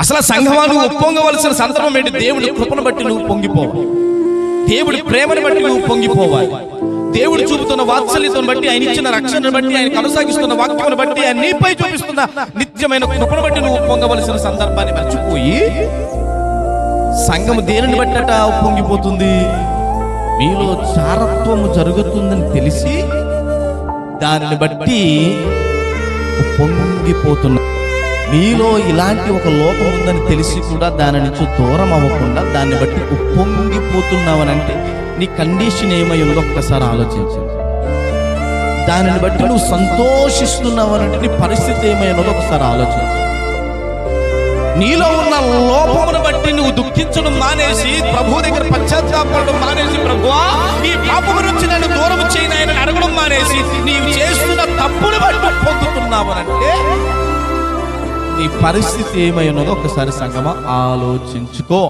అసలు ఆ సంఘమా నువ్వు సందర్భం ఏంటి? దేవుడి కృపను బట్టి నువ్వు పొంగిపోవాలి. దేవుడి ప్రేమను బట్టి నువ్వు పొంగిపోవాలి. దేవుడు చూపుతున్న వాత్సల్యతను బట్టి ఆయన ఇచ్చిన రక్షణను బట్టి ఆయన కొనసాగిస్తున్న వాక్యమును బట్టి ఆయన నీపై చూపిస్తున్న నిత్యమైన కృపను బట్టి నువ్వు పొంగవలసిన సందర్భాన్ని మర్చిపోయి సంఘం దేనిని బట్టట పొంగిపోతుంది? మీలో చారత్వము జరుగుతుందని తెలిసి దానిని బట్టి పొంగిపోతున్నా మీలో ఇలాంటి ఒక లోపం ఉందని తెలిసి కూడా దాని నుంచి దూరం అవ్వకుండా దాన్ని బట్టి ఉప్పొంగిపోతున్నావనంటే నీ కండిషన్ ఏమై ఉందో ఒక్కసారి ఆలోచించు. దానిని బట్టి నువ్వు సంతోషిస్తున్నావనంటే నీ పరిస్థితి ఏమై ఉన్నదో ఒకసారి ఆలోచించు. నీలో ఉన్న లోపమును బట్టి నువ్వు దుఃఖించడం మానేసి ప్రభు దగ్గర పశ్చాత్తాపడడం మానేసి ప్రభువా ఈ పాపము నుంచి నన్ను దూరం చేయనాయని అడగడం మానేసి నీవు చేస్తున్న తప్పును బట్టి పొందుతున్నావనంటే నీ పరిస్థితి ఏమై ఉన్నదో ఒకసారి సంగమ ఆలోచించుకో.